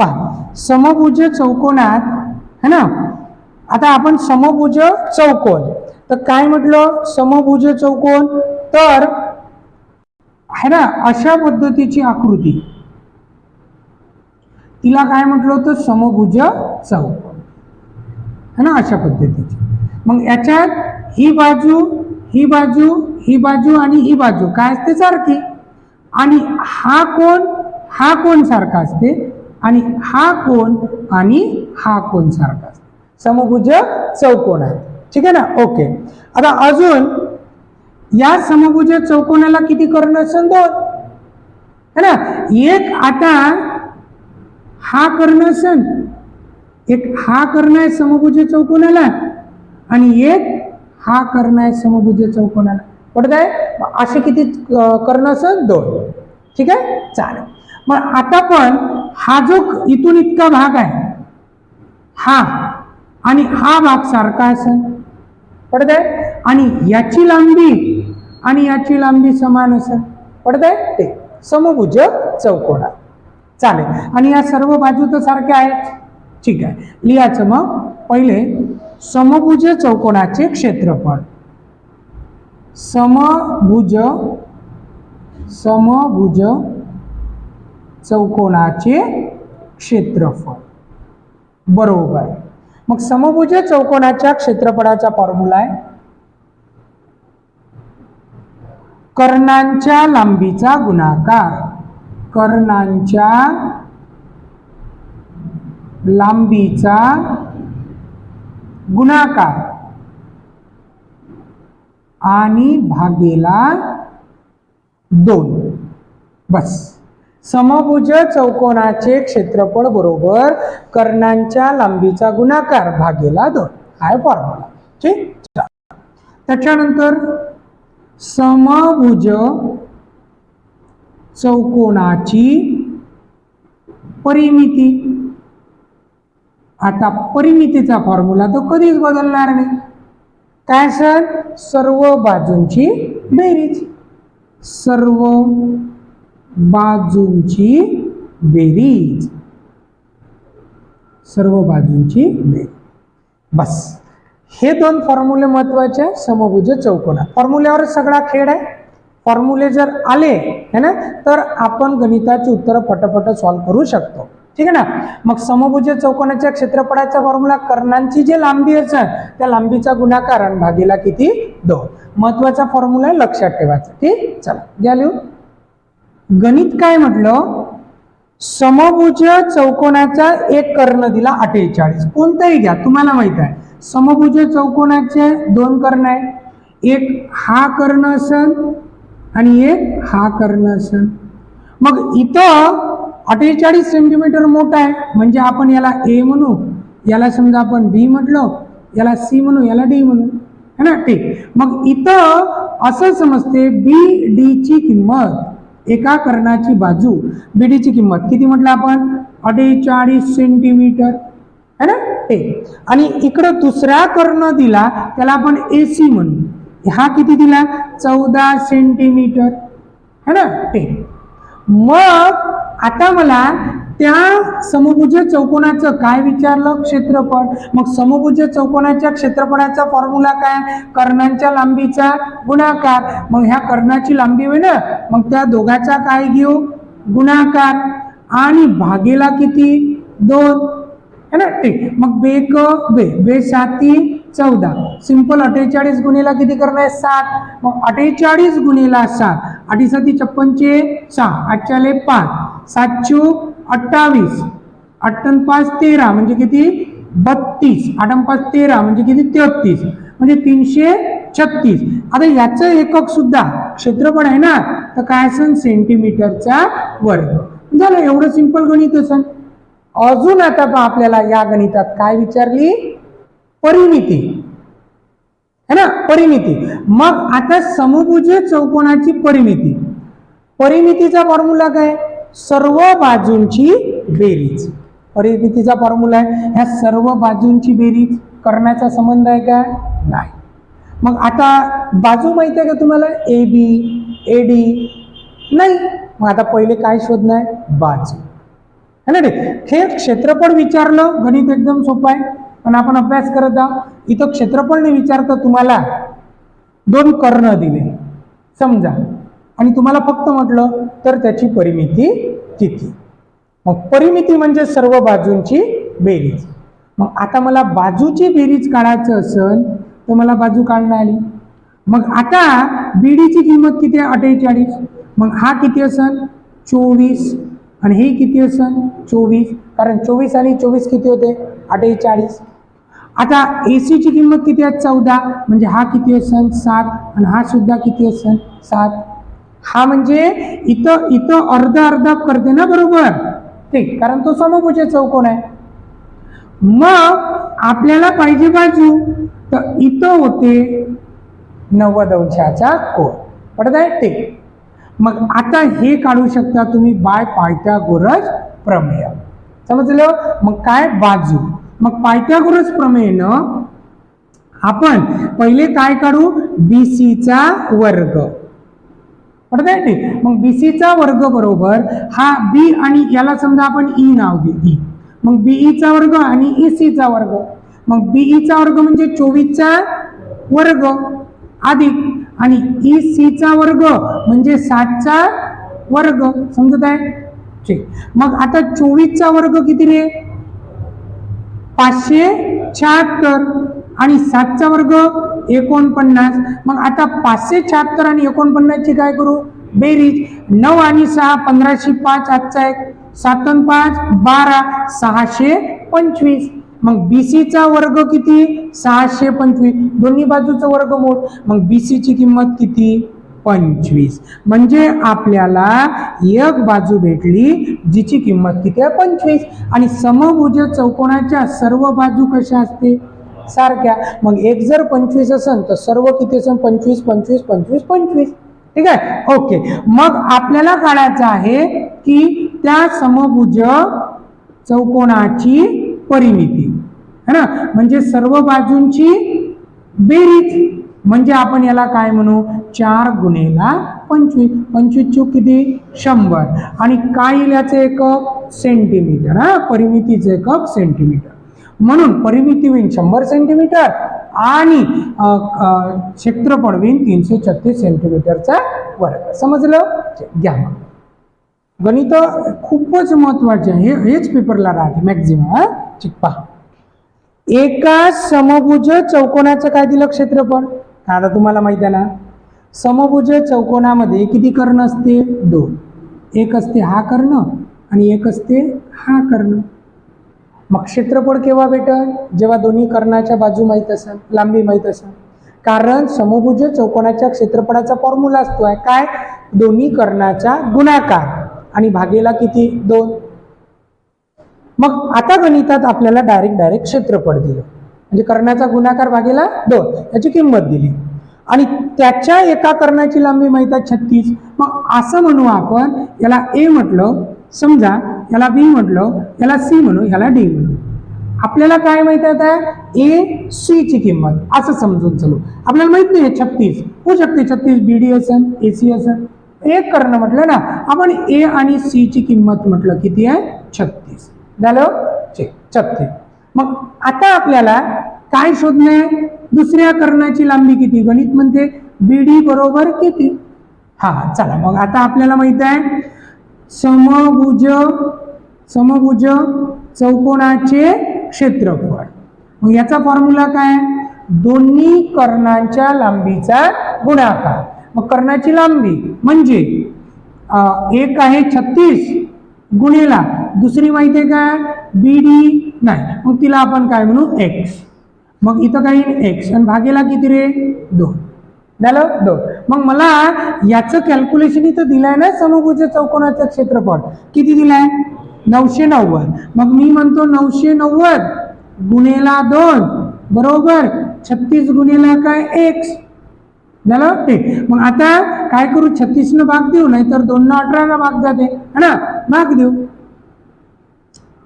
पहा समभुज चौकोनात है ना? आता आपण समभुज चौकोन. तर काय म्हटलं? समभुज चौकोन. तर है ना? अशा पद्धतीची आकृती. तिला काय म्हटलं होतं? समभुज चौकोन. है ना? अशा पद्धतीची. मग याच्यात ही बाजू ही बाजू ही बाजू आणि ही बाजू. काय असते सारखी? आणि हा कोण हा कोण सारखा असते. आणि हा कोण आणि हा कोण सारखा समभुज चौकोन आहे ठीक आहे ना? ओके. आता अजून या समभुज चौकोनाला किती कर्ण असेल दोन? है ना? एक आता हा कर्ण असेल. एक हा कर्ण आहे समभुज चौकोनाला आणि एक हा कर्ण आहे समभुज चौकोनाला. पडत आहे असे किती कर्ण असेल? दोन. ठीक आहे? चालेल. मग आता पण हा जो इथून इतका भाग आहे हा आणि हा भाग सारखा असेल पडत आहे आणि याची लांबी आणि याची लांबी समान असेल पडत आहे ते समभुज चौकोना. चालेल. आणि या सर्व बाजू तर सारख्या आहेत. ठीक आहे. लिहायचं मग. पहिले समभुज चौकोनाचे क्षेत्रफळ. समभुज समभुज चौकोनाचे क्षेत्रफळ. बरोबर. मग समभुज चौकोनाच्या क्षेत्रफळाचा फॉर्म्युला आहे. कर्णांच्या लांबीचा गुणाकार. कर्णांच्या लांबीचा गुणाकार. आणि भागेला दोन. बस. समभुज चौकोनाचे क्षेत्रफळ बरोबर कर्णांच्या लांबीचा गुणाकार भागेला दोन. हाय आहे फॉर्म्युला ठीक? चला. त्याच्यानंतर समभुज चौकोनाची परिमिती. आता परिमितीचा फॉर्म्युला तो कधीच बदलणार नाही. काय सर? सर्व बाजूंची बेरीज. सर्व बाजूंची बेरीज. सर्व बाजूंची बेरीज. बस. हे दोन फॉर्म्युले महत्त्वाचे आहे. समभुज चौकोना फॉर्म्युल्यावर सगळा खेळ आहे. फॉर्म्युले जर आले है ना? तर आपण गणिताची उत्तरं पटपट सॉल्व्ह करू शकतो. ठीक आहे ना? मग समभुज चौकोनाच्या क्षेत्रफळाचा फॉर्म्युला कर्णांची जी लांबी असेल त्या लांबीचा गुणाकार आणि भागीला किती? दोन. महत्त्वाचा फॉर्म्युला आहे लक्षात ठेवायचा. ठीक? चला. घ्या लिहू गणित काय म्हटलं? समभुज चौकोनाचा एक कर्ण दिला अठ्ठेचाळीस. कोणताही घ्या तुम्हाला माहीत आहे. समभुज चौकोनाचे दोन कर्ण आहे एक हा कर्ण असन आणि एक हा कर्ण असन. मग इथं अठ्ठेचाळीस सेंटीमीटर मोठा आहे. म्हणजे आपण याला ए म्हणू. याला समजा आपण बी म्हटलं याला सी म्हणू याला डी म्हणू. है ना? ठीक. मग इथं असं समजते बी डी ची किंमत. एका कर्णाची बाजू बीडीची किंमत. किती म्हटलं आपण? अठ्ठेचाळीस सेंटीमीटर. है ना? ठीक आणि इकडं दुसरा कर्ण दिला त्याला आपण ए सी म्हणू. हा किती दिला? चौदा सेंटीमीटर. है ना? टे मग आता मला त्या समभुज चौकोनाचं काय विचारलं क्षेत्रफळ? मग समभुज चौकोनाच्या क्षेत्रफळाचा फॉर्म्युला काय? कर्णांच्या लांबीचा गुणाकार. मग ह्या कर्णाची लांबी होईल ना? मग त्या दोघाचा काय घेऊ? गुणाकार. आणि भागेला किती? दोन. है ना? ठीक. मग बे क बे. बे साती चौदा. सिंपल अठ्ठेचाळीस गुणीला किती करणार आहे? सात. मग अठ्ठेचाळीस गुणीला सात. अठी साती छप्पनचे सहा. आठच्याले पाच. सातशे अठ्ठावीस. अठ्ठन पाच तेरा. म्हणजे किती? बत्तीस. आठन पाच तेरा. म्हणजे किती? तेहत्तीस म्हणजे तीनशे छत्तीस. आता याचं एकक सुद्धा क्षेत्रफळ आहे ना? तर काय असेल सेंटीमीटरचा वर्ग. झालं. एवढं सिंपल गणित असेल अजून आता आपल्याला या गणितात काय विचारली? परिमिती है ना? परिमिती मग आता समभुज चौकोनाची परिमिती परिमितीचा फॉर्म्युला काय? सर्व बाजूंची बेरीज. परिमितीचा फॉर्म्युला आहे. ह्या सर्व बाजूंची बेरीज करण्याचा संबंध आहे का? नाही. मग आता बाजू माहिती आहे का तुम्हाला? ए बी ए डी नाही. मग आता पहिले काय शोधणं आहे बाजू. है ना रे? हे क्षेत्रफळ विचारलं गणित एकदम सोपं आहे. पण आपण अभ्यास करत आहोत. इथं क्षेत्रफळने विचारता विचारतं तुम्हाला. दोन कर्ण दिले. समजा. आणि तुम्हाला फक्त म्हटलं तर त्याची परिमिती किती? मग परिमिती म्हणजे सर्व बाजूंची बेरीज. मग आता मला बाजूची बेरीज काढायचं असेल तर मला बाजू काढणं आली. मग आता बीडीची किंमत किती आहे? अठ्ठेचाळीस. मग हा किती असेल चोवीस. आणि हे किती असेल चोवीस. कारण चोवीस आणि चोवीस किती होते? अठ्ठेचाळीस. आता ए सीची किंमत किती आहे? चौदा. म्हणजे हा किती असेल सात. आणि हा सुद्धा किती असेल सात. हा म्हणजे इथं इथं अर्धा अर्धा करते ना बरोबर? ठीक. कारण तो समभुज चौकोन आहे. मग आपल्याला पाहिजे बाजू. तर इथं होते नव्वद अंशाचा कोण पडत आहे ते मग आता हे काढू शकता तुम्ही बाय पायथागोरस प्रमेय. समजलं? मग काय? बाजू. मग पायथ्यागोरस प्रमेयनं आपण पहिले काय काढू? बी सीचा वर्ग. पडत आहे ते मग बी सीचा वर्ग बरोबर हा बी आणि याला समजा आपण ई नाव देऊ ई मग बीईचा वर्ग आणि ई सीचा वर्ग. मग बीईचा वर्ग म्हणजे चोवीसचा वर्ग. अधिक आणि ई सीचा वर्ग म्हणजे सातचा वर्ग. समजत आहे ठीक. मग आता चोवीसचा वर्ग किती रे? पाचशे शहात्तर आणि सातचा वर्ग एकोणपन्नास. मग आता पाचशे शहात्तर आणि एकोणपन्नासची काय करू? बेरीज. नऊ आणि सहा पंधराशे पाच आजचा एक. सातन पाच बारा सहाशे पंचवीस. मग बी सीचा वर्ग किती? सहाशे पंचवीस. दोन्ही बाजूचा वर्ग मोठ मग बी सीची किंमत किती? पंचवीस. म्हणजे आपल्याला एक बाजू भेटली जिची किंमत किती आहे? पंचवीस. आणि समभुज चौकोनाच्या सर्व बाजू कशा असते? सारख्या. मग एक जर पंचवीस असेल तर सर्व किती असेल पंचवीस पंचवीस पंचवीस पंचवीस. ठीक आहे? ओके. मग आपल्याला काढायचं आहे की त्या समभुज चौकोनाची परिमिती. है ना? म्हणजे सर्व बाजूंची बेरीज. म्हणजे आपण याला काय म्हणू? चार गुणेला पंचवीस पंचवीस चूक किती? शंभर. आणि काय याचं एकक सेंटीमीटर हा? परिमितीचं एकक सेंटीमीटर म्हणून परिमिती होईल शंभर सेंटीमीटर आणि क्षेत्रफळ होईल तीनशे छत्तीस सेंटीमीटरचा वर्ग. समजलं? घ्या मग. गणित खूपच महत्त्वाचे आहे. हे हेच पेपरला राहते मॅक्झिमम हा? ठीक पहा एका समभुज चौकोनाचं काय दिलं क्षेत्रफळ? आता तुम्हाला माहिती आहे ना समभुज चौकोनामध्ये किती कर्ण असते दोन. एक असते हा कर्ण आणि एक असते हा कर्ण. मग क्षेत्रफळ केव्हा भेटल? जेव्हा दोन्ही कर्णाच्या बाजू माहीत असेल लांबी माहीत असेल. कारण समभुज चौकोनाच्या क्षेत्रफळाचा फॉर्म्युला असतो आहे काय? दोन्ही कर्णाचा गुणाकार. आणि भागेला किती? दोन. मग आता गणितात आपल्याला डायरेक्ट डायरेक्ट क्षेत्रफळ दिलं. म्हणजे कर्णाचा गुणाकार भागेला दोन. याची किंमत दिली. आणि त्याच्या एका कर्णाची लांबी माहीत आहे छत्तीस. मग असं म्हणू आपण याला ए म्हटलं समजा याला बी म्हटलं याला सी म्हणू याला डी म्हणू. आपल्याला काय माहीत आहे आता? ए सी ची किंमत. असं समजून चालू. आपल्याला माहीत नाही छत्तीस. होऊ शकते छत्तीस बी डी असेल ए सी असेल. एक करणं म्हटलं ना आपण ए आणि सी ची किंमत म्हटलं किती आहे? छत्तीस. झालं? ठीक छत्तीस. मग आता आपल्याला काय शोधणे? दुसऱ्या कर्णाची लांबी किती? गणित म्हणते बीडी बरोबर किती? हा हा, चला मग आता आपल्याला माहीत आहे समभुज समभुज चौकोनाचे क्षेत्रफळ. मग याचा फॉर्म्युला काय? दोन्ही कर्णांच्या लांबीचा गुणाकार. मग कर्णाची लांबी म्हणजे एक आहे छत्तीस गुणेला. दुसरी माहिती आहे काय बी डी नाही. मग तिला आपण काय म्हणू? एक्स मग इथं काही एक्स आणि भागेला किती रे? दोन. झालं? दोन. मग मला याचं कॅल्क्युलेशन इथं दिलंय ना समभुज चौकोनाचं क्षेत्रफळ. किती दिलंय? नऊशे नव्वद. मग मी म्हणतो नऊशे नव्वद गुणेला दोन. बरोबर? छत्तीस गुणेला काय? एक्स झालं? ते मग आता काय करू? छत्तीसनं भाग देऊ नाही तर दोन अठराला भाग जाते. है ना? भाग देऊ.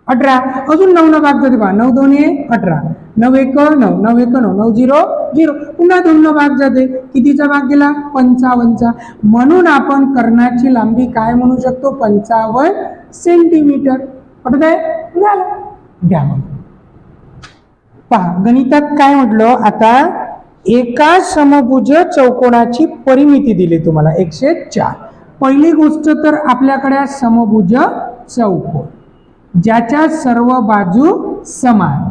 अठरा. अजून नऊ न भाग जाते पहा नऊ दोन हे अठरा. नऊ एक नऊ. नऊ एक नऊ. नऊ झिरो झिरो. पुन्हा दोन न भाग जाते. कितीचा भाग गेला? पंचावन्नचा. म्हणून आपण कर्णाची लांबी काय म्हणू शकतो? पंचावन्न सेंटीमीटर पटत आहे झालं. द्या मग. पहा गणितात काय म्हटलं? आता एका समभुज चौकोनाची परिमिती दिली तुम्हाला. एकशे चार. पहिली गोष्ट तर आपल्याकडे समभुज चौकोन. ज्याच्या सर्व बाजू समान.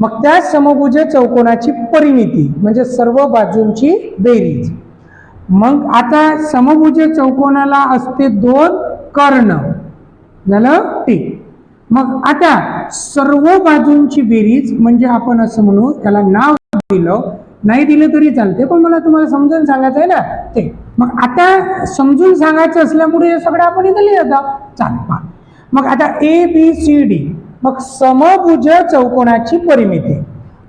मग त्या समभुज चौकोनाची परिमिती म्हणजे सर्व बाजूंची बेरीज. मग आता समभुज चौकोनाला असते दोन कर्ण. झालं? ठीक मग आता सर्व बाजूंची बेरीज म्हणजे आपण असं म्हणू त्याला नाव दिलं. नाही दिलं तरी चालते पण मला तुम्हाला समजून सांगायचं आहे ना? ते. मग आता समजून सांगायचं असल्यामुळे हे सगळं आपण इथं लिहित चालेल पहा. मग आता ए बी सी डी मग समभुज चौकोनाची परिमिती.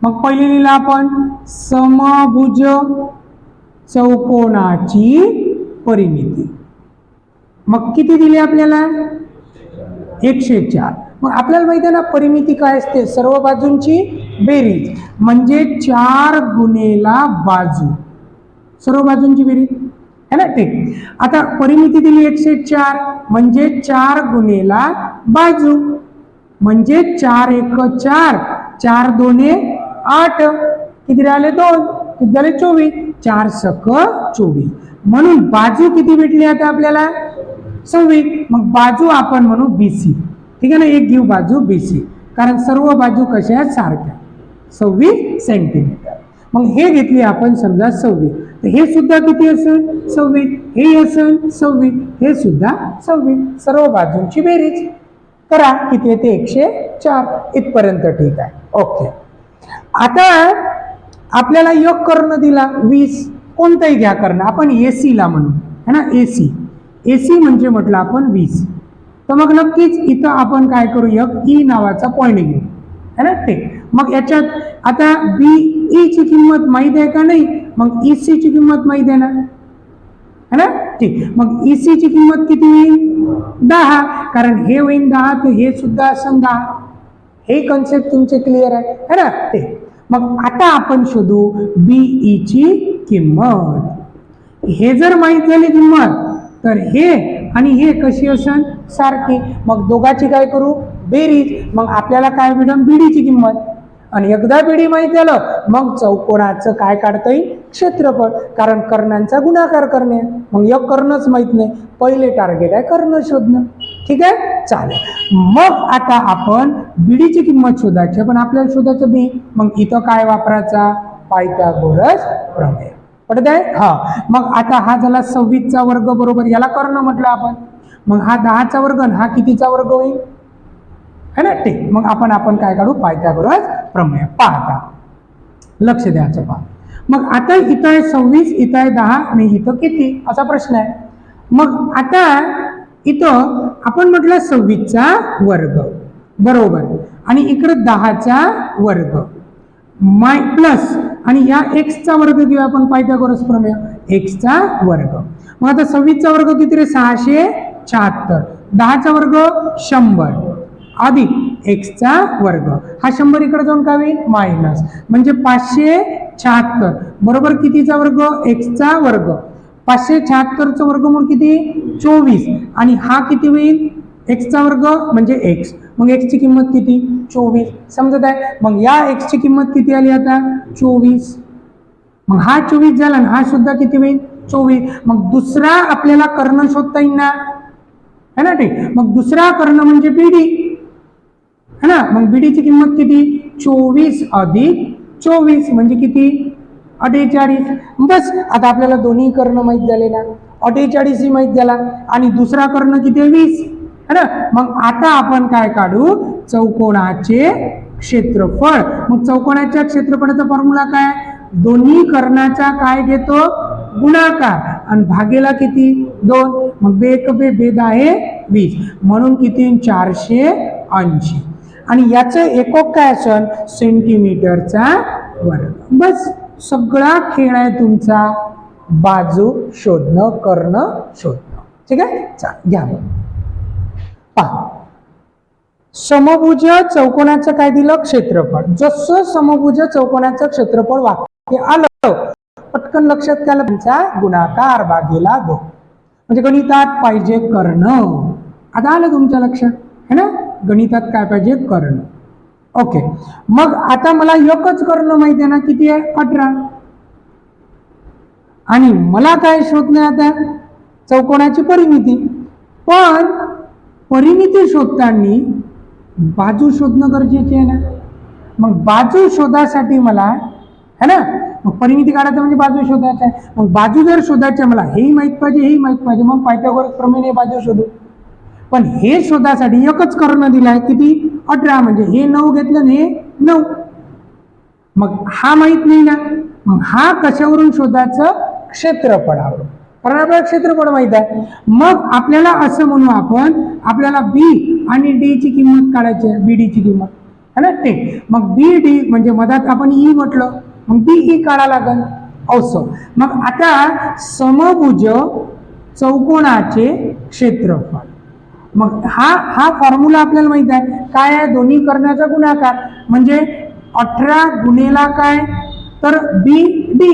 मग पहिली लिहिलं आपण समभुज चौकोनाची परिमिती. मग किती दिली आपल्याला? एकशे चार मग आपल्याला माहिती आहे ना परिमिती काय असते? सर्व बाजूंची बेरीज. म्हणजे चार गुणेला बाजू. सर्व बाजूंची बेरीज. है ना ठीक? आता परिमिती दिली एकशे चार म्हणजे चार गुणेला बाजू. म्हणजे चार एक चार चार दोने आठ. किती राहिले दोन? किती झाले चोवीस? चार सक चोवीस. म्हणून बाजू किती भेटली आता आपल्याला? सव्वीस. मग बाजू आपण म्हणू बीसी ठीक आहे ना? एक घेऊ बाजू बीसी कारण सर्व बाजू कशा आहेत? सारख्या. सव्वीस सेंटीमीटर मग हे घेतली आपण समजा सव्वीस. तर हे सुद्धा किती असेल? सव्वीस. हे असेल सव्वीस. हे सुद्धा सव्वीस. सर्व बाजूंची बेरीज. करा. किती येते? एकशे चार. इथपर्यंत ठीक आहे. ओके. आता आपल्याला योग कर्ण दिला. वीस. कोणताही घ्या कर्ण. आपण ए सीला म्हणू. है ना? एसी. एसी म्हणजे म्हटलं आपण वीस. तर मग नक्कीच इथं आपण काय करू? एक ई नावाचा पॉईंट घेऊ. है ना? ते मग याच्यात आता बी ई e ची किंमत माहीत आहे का नाही? मग ई सी ची किंमत माहीत आहे ना? है ना? ठीक. मग ई सी ची किंमत किती होईल? दहा. कारण हे होईल दहा तर हे सुद्धा समजा दहा. हे कन्सेप्ट तुमचे क्लिअर आहे. है ना? ते मग आता आपण शोधू बी ई ची किंमत. हे जर माहीत झाली किंमत तर हे आणि हे कशी असेल? सारखी. मग दोघाची काय करू? बेरीज मग आपल्याला काय मिळेल बीडीची किंमत. आणि एकदा बिडी माहीत झालं मग चौकोनाचं काय काढता येईल? क्षेत्रफळ. कारण कर्णांचा गुणाकार करणे. मग एक कर्णच माहीत नाही. पहिले टार्गेट आहे कर्ण शोधणं. ठीक आहे? चालेल. मग आता आपण बिडीची किंमत शोधायची पण आपल्याला शोधायचं बी. मग इथं काय वापरायचा? पायथागोरस प्रमेय. पडत आहे हा. मग आता हा झाला सव्वीसचा वर्ग बरोबर. याला कर्ण म्हटलं आपण. मग हा दहाचा वर्ग हा कितीचा वर्ग होईल? है ना? ठीक. मग आपण आपण काय काढू? पायथागोरस प्रमेय पाहता. लक्ष द्यायचं पहा मग आता इथं आहे सव्वीस इथं आहे दहा आणि इथं किती? असा प्रश्न आहे. मग आता इथं आपण म्हटलं सव्वीसचा वर्ग. बरोबर. आणि इकडं दहाचा वर्ग. My plus. आणि या एक्सचा वर्ग घेऊया आपण पायथ्यागोरस प्रमेय. एक्सचा वर्ग. मग आता सव्वीसचा वर्ग किती रे? सहाशे शहात्तर. दहाचा वर्ग शंभर. अधिक एक्सचा वर्ग. हा शंभर इकडे जाऊन काय होईल? मायनस म्हणजे पाचशे शहात्तर. बरोबर कितीचा वर्ग? एक्सचा वर्ग. पाचशे शहात्तरचा वर्गमूळ किती? चोवीस. आणि हा किती होईल? एक्सचा वर्ग म्हणजे एक्स मग एक्सची किंमत किती? चोवीस. समजत आहे? मग या एक्सची किंमत किती आली आता? चोवीस. मग हा चोवीस झाला ना हा सुद्धा किती होईल? चोवीस. मग दुसरा आपल्याला कर्ण शोधता येईल ना? है ना ठीक? मग दुसरा कर्ण म्हणजे बीडी है ना? मग बीडीची किंमत किती? चोवीस अधिक चोवीस म्हणजे किती? अठ्ठेचाळीस. बस आता आपल्याला दोन्ही कर्ण माहीत झाले ना. अठ्ठेचाळीसही माहीत झाला. आणि दुसरा कर्ण किती आहे? वीस. है ना? मग आता आपण काय काढू? चौकोणाचे क्षेत्रफळ. मग चौकोनाच्या क्षेत्रफळाचा फॉर्म्युला काय? दोन्ही कर्णाचा काय घेतो? गुणाकार. आणि भागेला किती? दोन. मग बे एक बे आहे वीस. म्हणून किती? चारशे ऐंशी. आणि याचं एकक काय असेल? सेंटीमीटरचा वर्ग. बस सगळा खेळ आहे तुमचा. बाजू शोधणं करणं शोधणं. ठीक आहे? चाल घ्या पहा. समभुज चौकोनाचं काय दिलं? क्षेत्रफळ. जसं समभुज चौकोनाचं क्षेत्रफळ वाक्य आलं पटकन लक्षात त्याला तुमचा गुणाकार भागेला गो म्हणजे गणितात पाहिजे कर्ण. आता आलं तुमच्या लक्षात. है ना? गणितात काय पाहिजे? कर्ण. ओके मग आता मला एकच कर्ण माहिती आहे ना किती आहे? अठरा. आणि मला काय शोधणे आता? चौकोनाची परिमिती. पण परिमिती शोधताना बाजू शोधणं गरजेचे आहे ना? मग बाजू शोधासाठी मला है ना? मग परिमिती काढायचं म्हणजे बाजू शोधायचं आहे. मग बाजू जर शोधायची मला हेही माहीत पाहिजे हेही माहीत पाहिजे. मग पायथागोरस प्रमेय बाजू शोधू. पण हे शोधासाठी एकच कर्ण दिला आहे किती? अठरा. म्हणजे हे नऊ घेतलं आणि हे नऊ. मग हा माहीत नाही ना? मग हा कशावरून शोधायचं क्षेत्रफळावरून. कारण आपल्याला क्षेत्रफळ माहीत आहे. मग आपल्याला असं म्हणू आपण आपल्याला बी आणि डी ची किंमत काढायची आहे. बी डी ची किंमत. है ना? ते मग बी डी म्हणजे मधात आपण ई म्हटलं. मग बी ई काढा लागल औसो मग आता समभुज चौकोणाचे क्षेत्रफळ. मग हा हा फॉर्म्युला आपल्याला माहीत आहे. काय आहे? दोन्ही करण्याचा गुणाकार. म्हणजे अठरा गुणेला काय? तर बी डी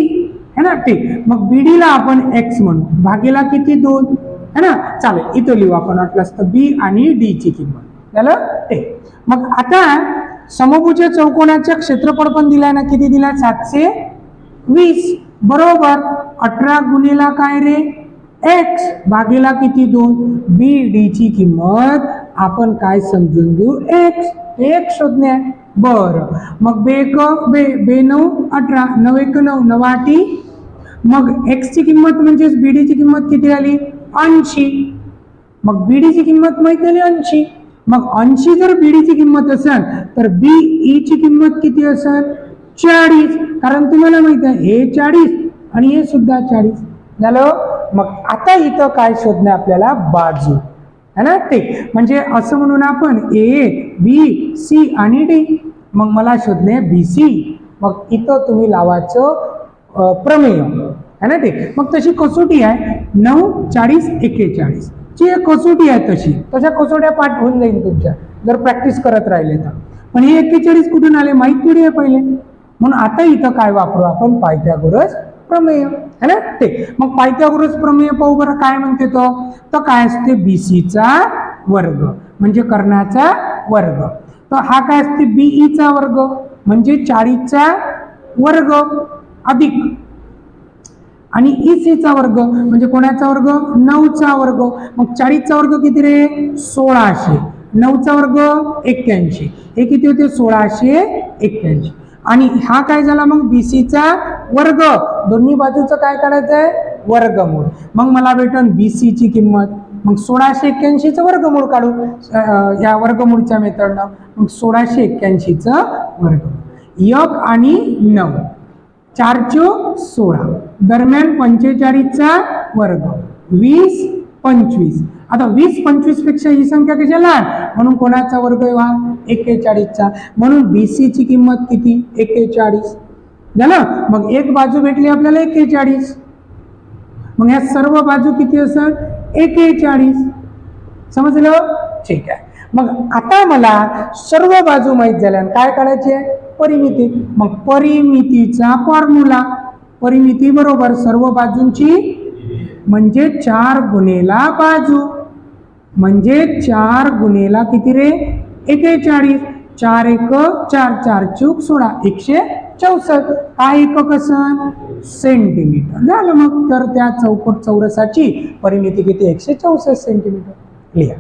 है ना? ठीक. मग बी डीला आपण एक्स म्हणू. भागेला किती? दोन. है ना? चालेल. इथं लिहू आपण वाटलं तर बी आणि डी ची किंमत. झालं ते मग आता समभुज चौकोनाच्या क्षेत्रफळ पण दिलाय ना? किती दिलाय? सातशे वीस. बरोबर. अठरा गुणेला काय रे? एक्स भागीला किती दोन? बी डी ची किंमत. आपण काय समजून घेऊ? एक्स एक्स शोधणे. आहे. बरं. मग बे क बे बे नऊ अठरा. नऊ एक नऊ. नवाटी मग एक्सची किंमत म्हणजेच बी डीची किंमत किती आली? ऐंशी. मग बी डीची किंमत माहीत झाली ऐंशी. मग ऐंशी जर बी डीची किंमत असेल तर बी ई e ची किंमत किती असेल? चाळीस. कारण तुम्हाला माहीत आहे हे चाळीस आणि हे सुद्धा चाळीस. झालं? मग आता इथं काय शोधणे आपल्याला? बाजू. है ना? ते. म्हणजे असं म्हणून आपण ए बी सी आणि डी मग मला शोधणे बी सी मग इथं तुम्ही लावायचं प्रमेय. है ना ते? मग तशी कसोटी आहे. नऊ चाळीस एक्केचाळीस. ची एक कसोटी आहे तशी. तशा कसोट्या पाठ होऊन जाईल तुमच्या जर प्रॅक्टिस करत राहिले तर. पण हे एक्केचाळीस कुठून आले? माहीत थोडी आहे पहिले. म्हणून आता इथं काय वापरू आपण? पायथ्यागोरस प्रमेय है ना? ते. मग पायथ्यागोरस प्रमेय पाहू बरं काय म्हणते तो? तर काय असते? बीसीचा वर्ग. म्हणजे कर्णाचा वर्ग. तर हा काय असते? बीईचा वर्ग. म्हणजे चाळीसचा वर्ग अधिक. आणि ईसीचा वर्ग. म्हणजे कोणाचा वर्ग? नऊचा वर्ग. मग चाळीसचा वर्ग किती रे? सोळाशे. नऊचा वर्ग एक्क्याऐंशी. हे किती होते? सोळाशे एक्क्याऐंशी. आणि हा काय झाला मग? बी सीचा वर्ग. दोन्ही बाजूचं काय करायचं आहे वर्गमूळ. मग मला भेटन बीसीची किंमत. मग सोळाशे एक्क्याऐंशीचं वर्गमूळ काढू. या वर्गमूळच्या मेथडनं मग सोळाशे एक्क्याऐंशीचं वर्ग यक आणि नऊ. चार चो सोळा. दरम्यान पंचेचाळीसचा वर्ग. वीस पंचवीस. आता वीस पंचवीसपेक्षा ही संख्या कशा लहान. म्हणून कोणाचा वर्ग आहे हा? एक्केचाळीसचा म्हणून बी ची किंमत किती? एक्केचाळीस झालं? मग एक बाजू भेटली आपल्याला एक्केचाळीस मग ह्या सर्व बाजू किती असत एकेचाळीस. समजलं? ठीक आहे. मग आता मला सर्व बाजू माहीत झाल्या. काय काढायची आहे? परिमिती. मग परिमितीचा फॉर्म्युला परिमिती बरोबर सर्व बाजूंची म्हणजे चार गुणेला बाजू. म्हणजे चार गुणेला किती रे? एकेचाळीस. चार एक चार चार चूक सोळा एकशे चौसष्ट. काय एकक कसं? सेंटीमीटर. झालं मग. तर त्या चौकट चौरसाची परिमिती किती? एकशे चौसष्ट सेंटीमीटर. लिहा.